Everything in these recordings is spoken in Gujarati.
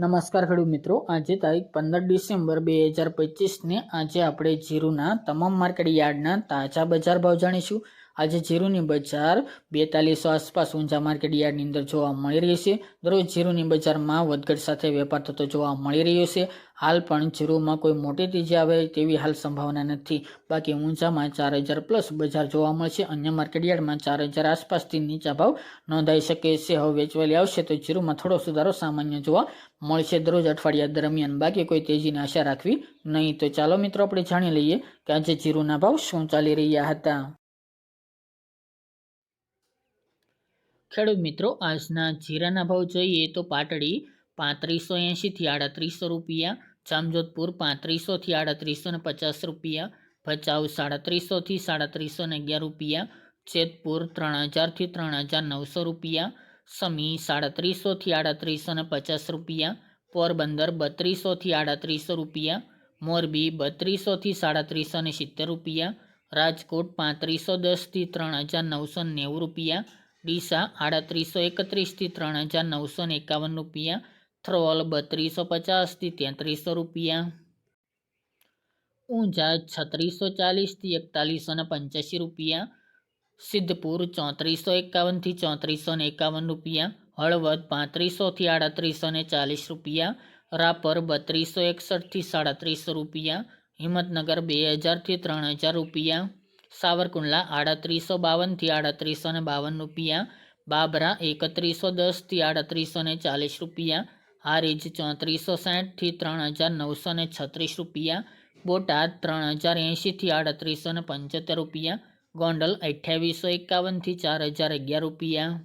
નમસ્કાર ખેડૂત મિત્રો. આજે તારીખ પંદર ડિસેમ્બર બે હજાર પચીસને આજે આપણે જીરુના તમામ માર્કેટ યાર્ડના તાજા બજાર ભાવ જાણીશું. આજે જીરુની બજાર બેતાલીસો આસપાસ ઊંચા માર્કેટ યાર્ડની અંદર જોવા મળી રહી છે. દરરોજ જીરુની બજારમાં વધઘટ સાથે વેપાર થતો જોવા મળી રહ્યો છે. હાલ પણ જીરુમાં કોઈ મોટી તેજી આવે તેવી હાલ સંભાવના નથી. બાકી ઊંચામાં ચાર હજાર પ્લસ બજાર જોવા મળશે અન્ય માર્કેટ યાર્ડમાં ચાર હજાર આસપાસથી નીચા ભાવ નોંધાઈ શકે છે. હવે વેચવાલી આવશે તો જીરુમાં થોડો સુધારો સામાન્ય જોવા મળશે દરરોજ અઠવાડિયા દરમિયાન બાકી કોઈ તેજીની આશા રાખવી નહીં. તો ચાલો મિત્રો, આપણે જાણી લઈએ કે આજે જીરુના ભાવ શું ચાલી રહ્યા હતા. ખેડૂત મિત્રો, આજના જીરાના ભાવ જોઈએ તો પાટડી પાંત્રીસો એંશીથી આડત્રીસો રૂપિયા, જામજોધપુર પાંત્રીસોથી આડત્રીસો ને પચાસ રૂપિયા, ભચાઉ સાડત્રીસોથી સાડત્રીસો ને અગિયાર રૂપિયા, જેતપુર ત્રણ હજારથી ત્રણ હજાર નવસો રૂપિયા, સમી સાડત્રીસોથી આડત્રીસો ને પચાસ રૂપિયા, પોરબંદર બત્રીસોથી આડત્રીસો રૂપિયા, મોરબી બત્રીસોથી સાડત્રીસો ને સિત્તેર રૂપિયા, રાજકોટ પાંત્રીસો દસથી ત્રણ હજાર નવસો નેવું રૂપિયા ડીસા આડત્રીસો એકત્રીસથી ત્રણ હજાર નવસો ને એકાવન રૂપિયા, થ્રોલ બત્રીસો પચાસથી તેત્રીસો રૂપિયા. ઊંઝા છત્રીસો ચાલીસથી એકતાલીસો ને પંચ્યાસી રૂપિયા, સિદ્ધપુર ચોત્રીસો એકાવનથી ચોત્રીસો ને એકાવન રૂપિયા, હળવદ પાંત્રીસોથી આડત્રીસો ને ચાલીસ રૂપિયા, રાપર બત્રીસો એકસઠથી સાડત્રીસો રૂપિયા, હિંમતનગર બે હજારથી ત્રણ હજાર રૂપિયા. સાવરકુંડલા આડત્રીસો બાવનથી આડત્રીસો ને બાવન રૂપિયા, બાબરા એકત્રીસો દસથી આડત્રીસો ને ચાલીસ રૂપિયા, હારીજ ચોત્રીસો સાઠથી ત્રણ હજાર નવસો ને છત્રીસ રૂપિયા, બોટાદ ત્રણ હજાર એંશીથી આડત્રીસો ને પંચોતેર રૂપિયા, ગોંડલ અઠ્યાવીસો એકાવનથી ચાર હજાર અગિયાર રૂપિયા.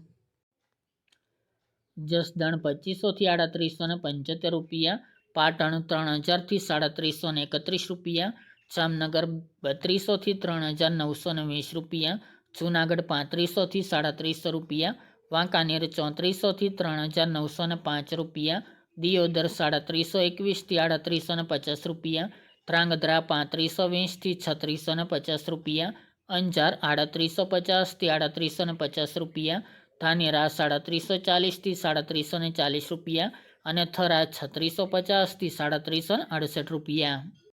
જસદણ પચીસોથી આડત્રીસો ને પંચોતેર રૂપિયા, પાટણ ત્રણ હજારથી સાડત્રીસો ને એકત્રીસ રૂપિયા જામનગર બત્રીસોથી ત્રણ હજાર નવસો ને વીસ રૂપિયા, જૂનાગઢ પાંત્રીસોથી સાડત્રીસો રૂપિયા, વાંકાનેર ચોત્રીસોથી ત્રણ હજાર નવસો ને પાંચ રૂપિયા, દિયોદર સાડત્રીસો એકવીસથી આડત્રીસો ને પચાસ રૂપિયા, ધ્રાંગધ્રા પાંત્રીસો વીસથી છત્રીસો ને પચાસ રૂપિયા, અંજાર આડત્રીસો પચાસથી આડત્રીસો ને પચાસ રૂપિયા, ધાનેરા સાડત્રીસો ચાલીસથી સાડત્રીસો ને ચાલીસ રૂપિયા અને થરા છત્રીસો પચાસથી સાડત્રીસો ને અડસઠ રૂપિયા.